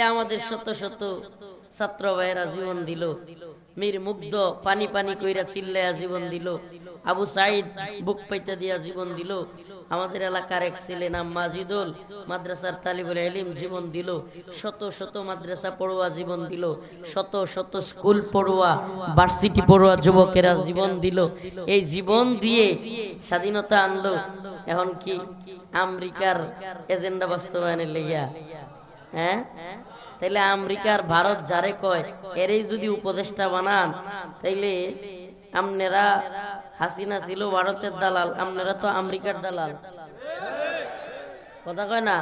আমাদের শত শত ছাত্র ভাইয়েরা জীবন দিল। মীর মুগ্ধ পানি পানি কইরা চিল্লায়া জীবন দিল। আবু সাইদ বুক পাইতা দিয়া জীবন দিল। আমাদের এলাকার এক ছেলে নাম মাজিদুল মাদ্রাসার তালিবুল এলিম জীবন দিল। শত শত মাদ্রাসা পড়ুয়া জীবন দিল। শত শত স্কুল পড়ুয়া ভার্সিটি পড়ুয়া যুবকেরা জীবন দিল। এই জীবন দিয়ে স্বাধীনতা আনলো। এখন কি আমেরিকার এজেন্ডা বাস্তবায়নের লেগিয়া হ্যাঁ? তাইলে আমেরিকার ভারত যারে কয়, এরই যদি উপদেষ্টা বানান, তাইলে আমনেরা হাসিনা ছিল ভারতের দালাল, আমনেরা তো আমেরিকার দালাল। কথা কয় না?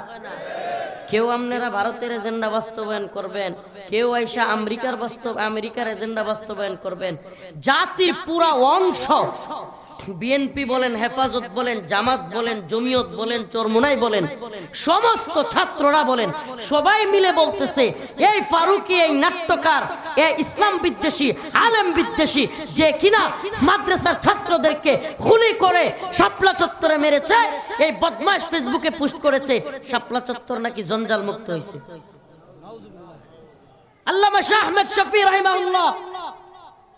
কেউ আপনারা ভারতের এজেন্ডা বাস্তবায়ন করবেন, কেউ আইসা আমেরিকার বাস্তব আমেরিকার এজেন্ডা বাস্তবায়ন করবেন। জাতির পুরা অংশ, বিএনপি বলেন, হেফাজত বলেন, জামাত বলেন, জমিয়ত বলেন, চরমুনাই বলেন, সমস্ত ছাত্ররা বলেন, সবাই মিলে বলতেছে, এই ফারুকি, এই নাট্যকার এই ইসলাম বিদ্বেষী, আলেম বিদ্বেষী, যে কিনা মাদ্রাসার ছাত্রদেরকে গুলি করে শাপলা চত্বরে মেরেছে, এই বদমাস ফেসবুকে পোস্ট করেছে, শাপলা চত্বর নাকি জঞ্জাল মুক্ত হয়েছে আল্লামা শাহ আহমেদ শফি রাহিমাহুল্লাহ,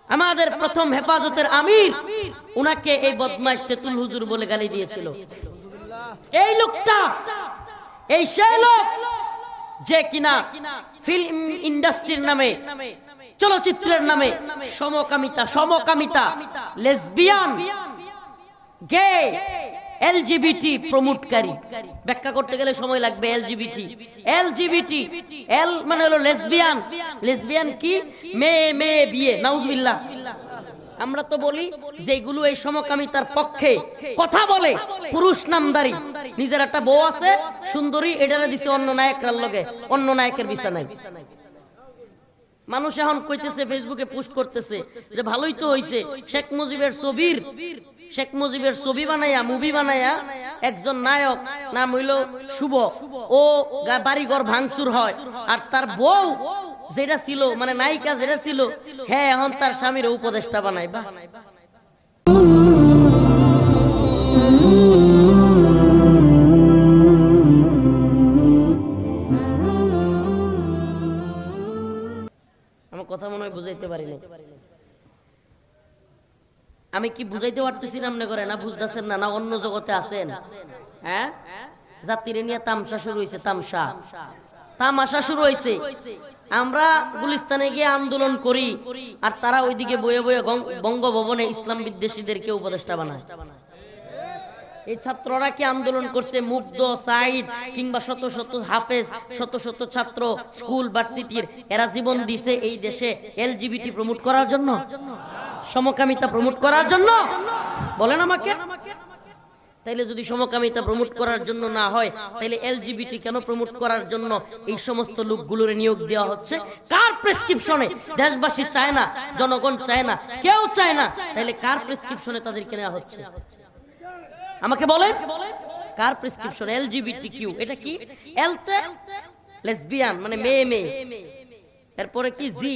আমাদের প্রথম হেফাজতের আমির, উনাকে এই বদমাইশ তেতুল হুজুর বলে গালি দিয়েছিল। এই লোকটা, এই সেই লোক যে কিনা ফিল্ম ইন্ডাস্ট্রির নামে, চলচ্চিত্রের নামে সমকামিতা সমকামিতা, লেসবিয়ান, গে এলজিবিটি প্রমোটকারী ব্যাখ্যা করতে গেলে সময় লাগবে এলজিবিটি এলজিবিটি এল মানে হলো লেসবিয়ান লেসবিয়ান কি? মেয়ে মেয়ে, বিয়ে। নাউজুবিল্লাহ। আমরা তো বলি যেগুলো এই সমকামিতার পক্ষে কথা বলে, পুরুষ নামদারি। নিজের একটা বউ আছে, সুন্দরী, এটারে দিছে অন্য নায়করার লগে। অন্য নায়কের বিছানায়। মানুষ এখন কইতেছে ফেসবুকে পোস্ট করতেছে যে ভালোই তো হইছে, শেখ মুজিবের ছবির শেখ মুজিবের ছবি বানাইয়া মুভি বানাইয়া একজন নায়ক, নাম হইল শুভ। ও বাড়িঘর ভাঙচুর হয়। আর তার বউ যেটা ছিল মানে নায়িকা যেটা ছিল হ্যাঁ এখন তার স্বামীর উপদেষ্টা বানাই বা আমার কথা মনে হয় বুঝাইতে পারিনি। আমি কি বুঝাইতে পারতেছি না আপনি করে না বুঝতেছেন না না অন্য জগতে আছেন? হ্যাঁ? জাতিরে নিয়ে তামসা শুরু হয়েছে তামসা। তামাশা শুরু হয়েছে আমরা গুলিস্তানে গিয়ে আন্দোলন করি, আর তারা ওইদিকে বয়ে বয়ে বঙ্গভবনে ইসলাম বিদ্বেষীদেরকে উপদেষ্টা বানায়। এই ছাত্ররা কি আন্দোলন করছে? মুগ্ধ সাইদ কিংবা শত শত হাফেজ, শত শত ছাত্র, স্কুল, ভার্সিটির, এরা জীবন দিছে এই দেশে এলজিবিটি প্রমোট করার জন্য? সমকামিতা প্রমোট করার জন্য? বলেন আমাকে। তাইলে যদি সমকামিতা প্রমোট করার জন্য না হয়, তাইলে এলজিবিটি কেন প্রমোট করার জন্য এই সমস্ত লোকগুলোর নিয়োগ দেওয়া হচ্ছে? কার প্রেসক্রিপশনে? দেশবাসী চায় না, জনগণ চায় না, কেউ চায় না। তাইলে কার প্রেসক্রিপশনে তাদেরকে নেওয়া হচ্ছে? আমাকে বলেন। কার প্রেসক্রিপশন? এলজিবিটি কিউ এটা কি? এলতে? লেসবিয়ান মানে মেয়ে মেয়ে। এরপরে কি? জি।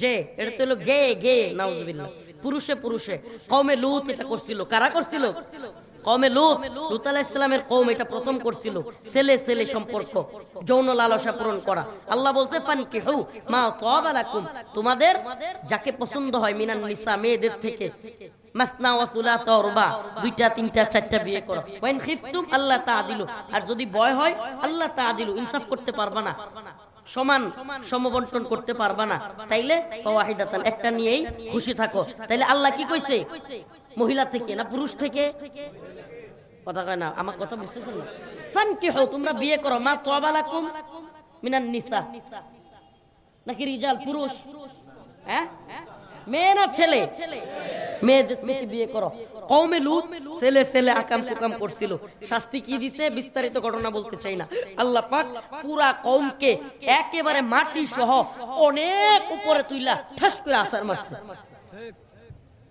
জে এটা তো হলো গে গে, নাউজুবিল্লাহ। পুরুষে পুরুষে। কওমে লুত এটা করছিল। কারা করছিল? কওমে লুত। লুত আলাইহিস সালামের কওম এটা প্রথম করছিল। ছেলে ছেলে সম্পর্ক। যৌন লালসা পূরণ করা। আল্লাহ বলছে, ফানকিহু মা তাবা লাকুম। তোমাদের যাকে পছন্দ হয়, মিনান নিসা, মেয়েদের থেকে। মাসনা ওয়া সুলাসা ওয়া রুবা। দুইটা, তিনটা, চারটা বিয়ে করো। ওয়াইন খিফতুম, আল্লাহ তাআদিলু আর যদি ভয় হয়, আল্লাহ তাআদিলু ইনসাফ করতে পারবা না। সমান সমবন্টন করতে পারবা না। তাইলে একটা নিয়েই খুশি থাকো। তাইলে আল্লাহ কি কইছে? মহিলা থেকে না পুরুষ থেকে? কথা কয় না, আমার কথা বুঝতেছেন না ফান কি হো তোমরা বিয়ে করো। মা তাবালাকুম মিনান নিসা। নাকি রিজাল পুরুষ? হ্যাঁ? মেয়ে না ছেলে? বিয়ে করো? কৌমে লুত, ছেলে ছেলে আকাম কুকাম করছিল। শাস্তি কি দিছে? বিস্তারিত ঘটনা বলতে চাই না। আল্লাহ পাক পুরা কৌমকে একেবারে মাটি সহ অনেক উপরে তুইলা ঠাস করে আসার মারছে।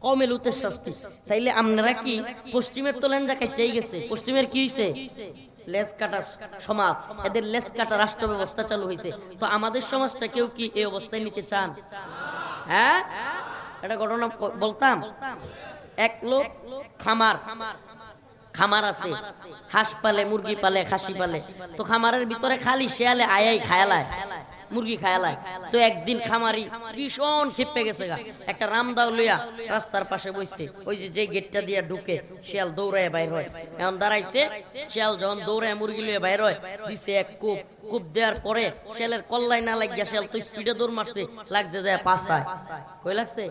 কমে লুতের শাস্তি। তাইলে আপনারা কি পশ্চিমের তোলেন যা কাইতেই গেছে? পশ্চিমের কি হইছে? লেস কাটা সমাজ। এদের লেস কাটা রাষ্ট্র ব্যবস্থা চালু হয়েছে তো আমাদের সমাজটা কেউ কি এই অবস্থায় নিতে চান? হ্যাঁ? এটা ঘটনা বলতাম। এক লোক খামার খামার আছে, হাঁস পালে, মুরগি পালে, খাসি পালে। তো খামারের ভিতরে খালি শেয়ালে আয়াই খায়ালায়, মুরগি খায়ালায়। তো একদিন খামারি ভীষণ খেপে গেছে গা। একটা রামদাও লইয়া রাস্তার পাশে বসছে ওই যে যে গেটটা দিয়া ঢুকে শিয়াল দৌড়ায় বাইর হয়। এখন দাঁড়াইছে, শিয়াল যখন দৌড়ায় মুরগি লইয়া বাইর হয়, দিছে এক কূপ। কূপ দেওয়ার পরে শিয়ালের কল্লাই না লাগিয়া শিয়াল তো স্পিডে দৌড় মারছে, লাগছে যায় পাঁচায় কই লাগছে?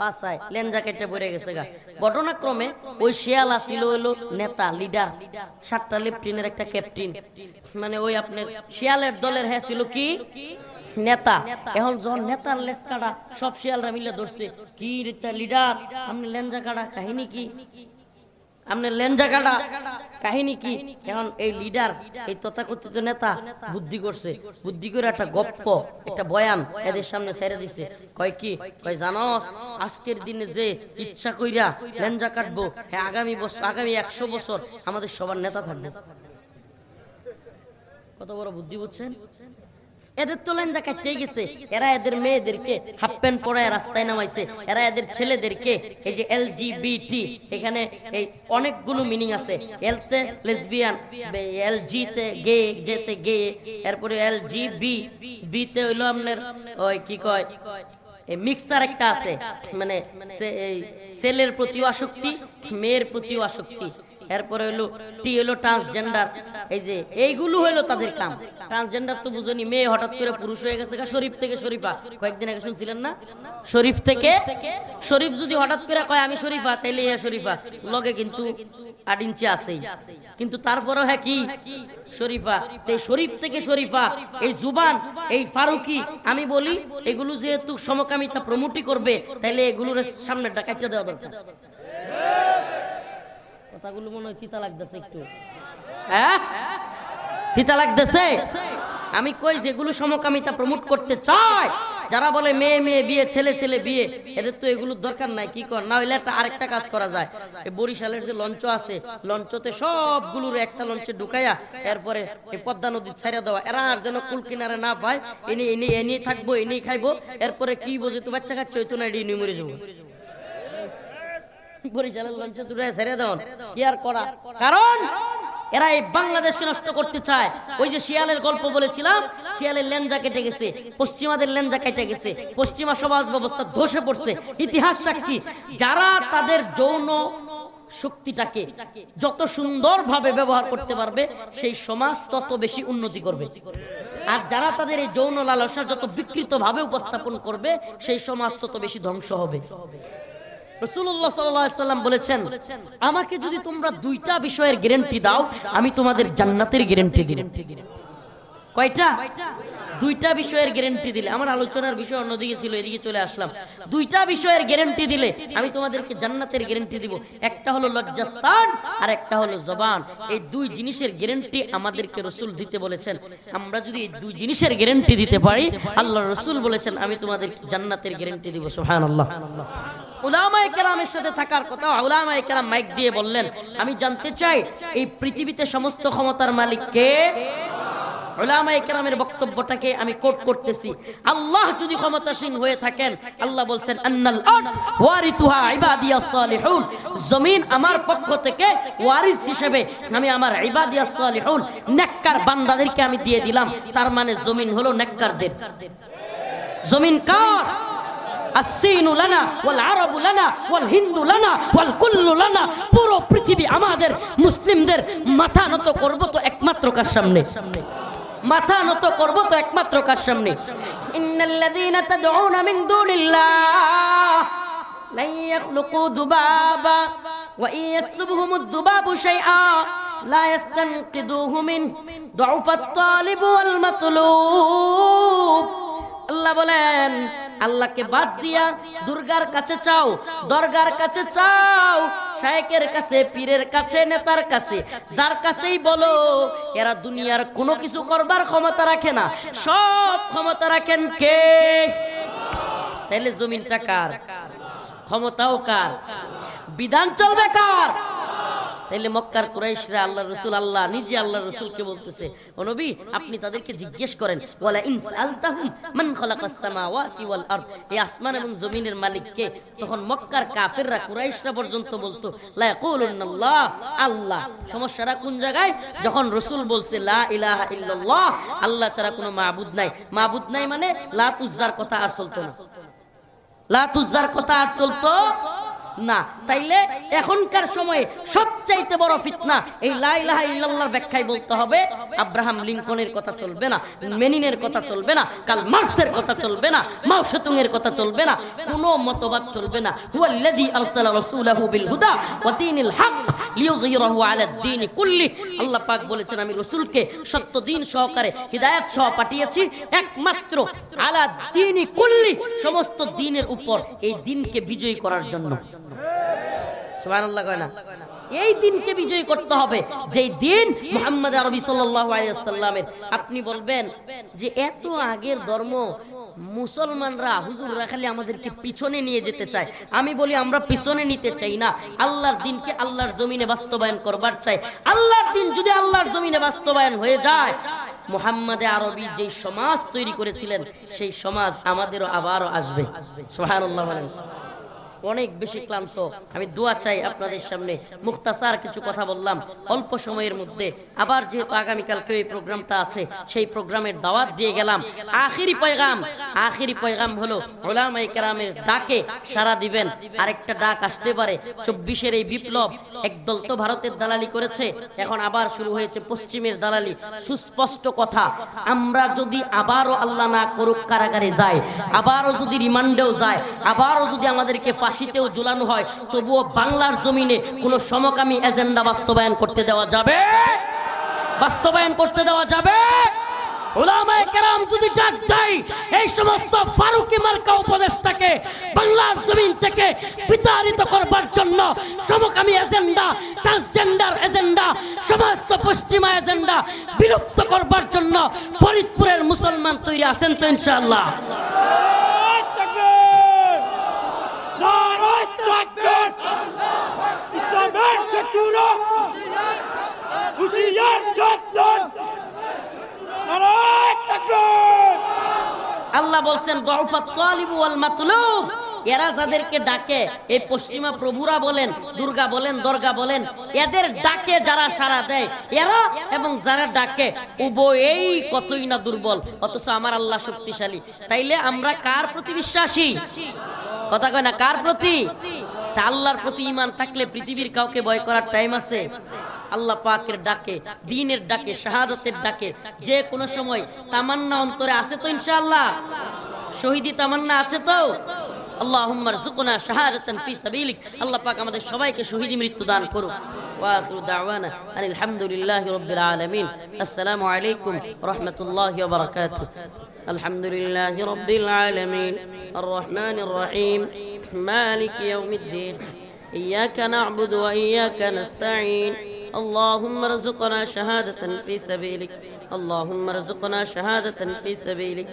পাঁচায় লেঞ্জা কেটে পড়ে গেছে গা। ঘটনাক্রমে ওই শিয়াল আসিল হইল নেতা, লিডার, সাতটা লেফটিনের একটা ক্যাপ্টেন। মানে ওই আপনার শিয়ালের দলের হ্যাঁ ছিল কি? নেতা। এখন যখন নেতার লেস কাটা, সব শিয়ালরা মিলে ধরছে। কি লিডার, আপনি লেঞ্জা কাটা কাহিনী কি? আপনি লেঞ্জা কাটা কাহিনী কি? এখন এই লিডার, এই তথাকথিত নেতা বুদ্ধি করছে। বুদ্ধি করে একটা গপ্প, একটা বয়ান এদের সামনে ছেড়ে দিছে। কয় কি? কয়, জানস, আজকের দিনে যে ইচ্ছা কইরা লেঞ্জা কাটবো হ্যাঁ আগামী বছর আগামী একশো বছর আমাদের সবার নেতা থাকবে। কত বড় বুদ্ধি বুঝছেন? এদের তো লেঞ্জা কাটতেই গেছে। এরা এদের মেয়েদেরকে হাফ প্যান্ট পরায় রাস্তায় নামাইছে। এরা এদের ছেলেদেরকে এই যে এল এখানে এই অনেকগুলো মিনিং আছে। এলতে লেসবিয়ান এল জি তে গে জে যেতে গে, এরপরে এল জি বি বি তে হইল আপনার ওই কি কয়? মিক্সার একটা আছে। মানে ছেলের প্রতিও আসক্তি, মেয়ের প্রতিও আসক্তি। এরপরে হলো টি হলো ট্রান্সজেন্ডার। এই যে, এইগুলো হলো তাদের কাম। ট্রান্সজেন্ডার তো বুঝনি, মেয়ে হঠাৎ করে পুরুষ হয়ে গেছে শরীফ থেকে শরীফা। কয়েকদিন আগে শুনছিলেন না? শরীফ থেকে? শরীফ যদি হঠাৎ করে কয়, আমি শরীফা তাইলে হ্যাঁ শরীফা। লগে কিন্তু আট ইঞ্চি আছেই। কিন্তু তারপরেও হ্যাঁ কি? শরীফা। এই শরীফ থেকে শরীফা। এই জুবান, এই ফারুকি, আমি বলি, এগুলো যেহেতু সমকামিতা প্রমোটই করবে, তাইলে এগুলোর সামনে ডাকাইতে দেওয়া দরকার। কথাগুলো মনে হয় তিতা লাগতেছে একটু। হ্যাঁ? তিতা লাগতেছে? আমি কই যেগুলো সমকামিতা প্রমোট করতে চায় যারা বলে মেয়ে মেয়ে, বিয়ে, ছেলে ছেলে, বিয়ে, এদের তো এগুলোর দরকার নাই, কি কর? না হইলে একটা আরেকটা কাজ করা যায়। বরিশালের যে লঞ্চ আছে, লঞ্চতে সবগুলোর একটা লঞ্চে ঢুকাইয়া এরপরে পদ্মা নদী ছেড়ে দেওয়া। এরা আর যেন কুল কিনারে না পায়, এনে এনে এনে থাকব এনে খাইবো, এরপরে কি বোঝে তো বাচ্চা কাচ্চা হইতো না এটি মরে যাব। বরিশালের লঞ্চে দুটায় ছেড়ে দেন কি আর করা? কারণ এরা এই বাংলাদেশকে নষ্ট করতে চায়। ওই যে শিয়ালের গল্প বলেছিলাম, শিয়ালের লেঞ্জা কেটে গেছে, পশ্চিমাদের লেঞ্জা কেটে গেছে, পশ্চিমা সমাজ ব্যবস্থা ধসে পড়ছে। ইতিহাস সাক্ষী, যারা তাদের যৌন শক্তিটাকে যত সুন্দরভাবে ব্যবহার করতে পারবে, সেই সমাজ তত বেশি উন্নতি করবে। আর যারা তাদের এই যৌন লালসা যত বিকৃত ভাবে উপস্থাপন করবে, সেই সমাজ তত বেশি ধ্বংস হবে। বলেছেন, আমাকে যদি তোমরা দুইটা বিষয়ের গ্যারেন্টি দাও, আমি তোমাদের জান্নাতের গ্যারেন্টি দিলাম। কয়টা? দুইটা বিষয়ের গ্যারেন্টি দিলে, আমার আলোচনার বিষয় অন্যদিকে ছিল, এদিকে চলে আসলাম। দুইটা বিষয়ের গ্যারেন্টি দিলে, আমি তোমাদেরকে জান্নাতের গ্যারেন্টি দিব। একটা হলো লজ্জাস্থান, আর একটা হলো জবান। এই দুই জিনিসের গ্যারেন্টি আমাদেরকে রসুল দিতে বলেছেন। আমরা যদি এই দুই জিনিসের গ্যারেন্টি দিতে পারি আল্লাহ রসুল বলেছেন, আমি তোমাদেরকে জান্নাতের গ্যারেন্টি দিব। সোহান আল্লাহ উলামায়ে কেরামের সাথে থাকার কথা উলামায়ে কেরাম মাইক দিয়ে বললেন, আমি জানতে চাই, এই পৃথিবীতে সমস্ত ক্ষমতার মালিক কে? উলামায়ে কেরামের বক্তব্যটাকে আমি কোট করতেছি। আল্লাহ যদি ক্ষমতাসীন হয়ে থাকেন, আল্লাহ বলছেন জমিন আমার পক্ষ থেকে ওয়ারিস হিসেবে আমি আমার ইবাদিয়াস সালিহুন, নেককার বান্দাদেরকে আমি দিয়ে দিলাম। তার মানে জমিন হলো নেককারদের। জমিন কার? আসিনু লানা, ওয়াল আরবু লানা, ওয়াল হিন্দু লানা, ওয়াল কুল্লু লানা। পুরো পৃথিবী আমাদের মুসলিমদের মাথা নত করব তো একমাত্র কার সামনে? মাথা নত করব তো একমাত্র কার সামনে? ইন্নাল্লাযীনা তাদউনা মিন দুনিল্লাহ লান ইয়াখলুকু দুবাবা, ওয়া ইন ইয়াসলুবহুমুদ দুবাবু শাইআ, লা ইয়াস্তানকিদুহু মিন তালিব ওয়াল মাতলুব। আল্লাহ বলেন আল্লাহকে বাদ দিয়া দুর্গার কাছে চাও, দরগার কাছে চাও, শায়েকের কাছে, পীরের কাছে, নেতার কাছে, যার কাছেই বলো, এরা দুনিয়ার কোনো কিছু করবার ক্ষমতা রাখে না। সব ক্ষমতা রাখেন কে? তাইলে জমিনটা কার? ক্ষমতাও কার? বিধান চলবে কার? তাইলে মক্কার কুরাইশরা আল্লাহ রসুল, আল্লাহ নিজে আল্লাহ রসুলকে বলতেছে, ও নবী, আপনি তাদেরকে জিজ্ঞেস করেন, ওয়ালা ইনস আলতাহুম মান খালাকাস সামাওয়াতি ওয়াল আরদ? এই আসমান এবং জমিনের মালিক কে তখন মক্কার কাফেররা, কুরাইশরা পর্যন্ত বলতো, লা ইয়াকুলুনাল্লাহ আল্লাহ। সমস্যাটা কোন জায়গায়? যখন রসুল বলছে, লা ইলাহা ইল্লাল্লাহ, আল্লাহ ছাড়া কোনো মাবুদ নাই। মাবুদ নাই মানে লা তুজ্জার কথা আর চলতো না। লাতুজার কথা আর চলতো না, তাইলে এখনকার সময়ে সবচাইতে বড় ফিতনা, এই লাইলাহা ইল্লাল্লাহর ব্যাখ্যায় বলতে হবে, আব্রাহাম লিঙ্কনের কথা চলবে না, মেনিনের কথা চলবে না, কাল মার্সের কথা চলবে না, মাও সেতুং এর কথা চলবে না, কোনো মতবাদ চলবে না। হুয়াল্লাযী আরসালা রাসূলাহু বিল হুদা ওয়া দীনিল হক লিইয়ুযহিরাহু আলা কুল্লি। আল্লাহ পাক বলেছেন, আমি রাসূলকে সত্য সহকারে হিদায়াত সহ পাঠিয়েছি। একমাত্র আলা কুল্লি, সমস্ত উপর এই দিনকে বিজয়ী করার জন্য। সুবহানাল্লাহ কয় না? এই দিনকে বিজয়ী করতে হবে। যেই দিন মুহাম্মদ আরবি আপনি বলবেন যে এত আগের ধর্ম মুসলমানরা, হুজুররা খালি আমাদেরকে পিছনে নিয়ে যেতে চায়। আমি বলি, আমরা পিছনে নিতে চাই না। আল্লাহর দিনকে আল্লাহর জমিনে বাস্তবায়ন করবার চাই। আল্লাহর দিন যদি আল্লাহর জমিনে বাস্তবায়ন হয়ে যায়, মুহাম্মদে আরবি যেই সমাজ তৈরি করেছিলেন, সেই সমাজ আমাদেরও আবারও আসবে। সোহান বলেন। অনেক বেশি ক্লান্ত। আমি দোয়া চাই আপনাদের সামনে। মুক্তাসার কিছু কথা বললাম। অল্প সময়ের মধ্যে আবার যেহেতু আগামীকালকে এই প্রোগ্রামটা আছে, সেই প্রোগ্রামের দাওয়াত দিয়ে গেলাম। আখিরি পয়গাম। আখিরি পয়গাম হলো ওলামাই কেরামের ডাকে সারা দিবেন। আরেকটা ডাক আসতে পারে। চব্বিশের এই বিপ্লব একদল তো ভারতের দালালি করেছে। এখন আবার শুরু হয়েছে পশ্চিমের দালালি। সুস্পষ্ট কথা, আমরা যদি আবারও আল্লাহ না করুক কারাগারে যায় আবারও যদি রিমান্ডেও যায়, আবারও যদি আমাদেরকে ফাঁসিতেও ঝুলানো হয়, তবুও বাংলার জমিনে কোনো সমকামী এজেন্ডা বাস্তবায়ন করতে দেওয়া যাবে? বাস্তবায়ন করতে দেওয়া যাবে? ওলামায়ে এই সমস্ত মার্কা বাংলার জমিন থেকে বিতাড়িত করবার জন্য সমকামী এজেন্ডা এজেন্ডা, সমস্ত পশ্চিমা এজেন্ডা বিলুপ্ত করবার জন্য ফরিদপুরের মুসলমান তৈরি আছেন তো ইনশাআল্লাহ নারায় তাকবীর তাকবীর আল্লাহ বলছেন মাতলুব। এরা যাদেরকে ডাকে, এই পশ্চিমা প্রভুরা বলেন, দুর্গা বলেন, দর্গা বলেন, এদের ডাকে যারা সারা দেয়, এরা এবং যারা ডাকে, উভয়েই কতই না দুর্বল, অথচ আমার আল্লাহ শক্তিশালী। তাইলে আমরা কার প্রতি বিশ্বাসী? কথা কয় না, কার প্রতি? তা আল্লাহর প্রতি ইমান থাকলে পৃথিবীর কাউকে ভয় করার টাইম আছে। আল্লাহ পাকের ডাকে, দিনের ডাকে, শাহাদতের ডাকে, যে কোনো সময় তামান্না অন্তরে আছে তো ইনশাআল্লাহ? শহীদি তামান্না আছে তো? আল্লাহুম্মা রযুকনা শাহাদাতান ফি সাবিলিক। আল্লাহ পাক আমাদের সবাইকে শহীদি মৃত্যু দান করুক। وآخر دعوانا أن الحمد لله رب العالمين. السلام عليكم ورحمة الله وبركاته. الحمد لله رب العالمين. الرحمن الرحيم. مالك يوم الدين. إياك نعبد وإياك نستعين. اللهم ارزقنا شهادة في سبيلك. اللهم ارزقنا شهادة في سبيلك.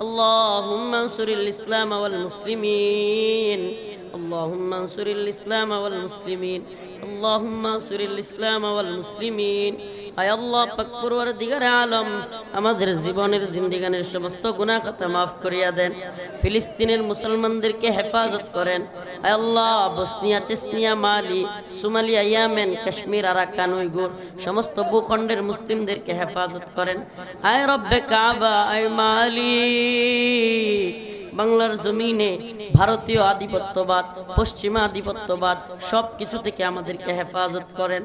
اللهم انصر الإسلام والمسلمين. اللهم انصر الإسلام والمسلمين اللهم انصر الإسلام والمسلمين আয় আল্লাহ পাক পরওয়ারদিগার আলম আমাদের জীবনের জিন্দিগানের সমস্ত গুনাহ খাতা মাফ করিয়া দেন ফিলিস্তিনের মুসলমানদেরকে হেফাজত করেন আয় Allah Bosnia Chechnya Mali Somalia Yemen Kashmir Arakan Uyghur সমস্ত ভূখণ্ডের মুসলিমদেরকে হেফাজত করেন আয় রব্বে কাবা আয় মালিক বাংলার জমিনে ভারতীয় আধিপত্যবাদ পশ্চিমা আধিপত্যবাদ সব কিছু থেকে আমাদেরকে হেফাজত করেন।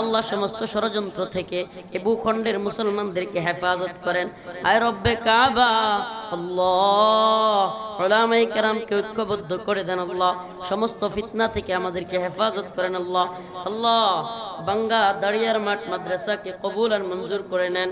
আল্লাহ সমস্ত ষড়যন্ত্র থেকে এ ভূখণ্ডের মুসলমানদেরকে হেফাজত করেন। আয় রব্বে কাবা, আল্লাহ। ঐক্যবদ্ধ করে দেন আল্লাহ। সমস্ত ফিতনা থেকে আমাদেরকে হেফাজত করেন আল্লাহ। আল্লাহ, বাঙ্গা দাঁড়িয়ার মাঠ মাদ্রাসাকে কবুল আর মঞ্জুর করে নেন।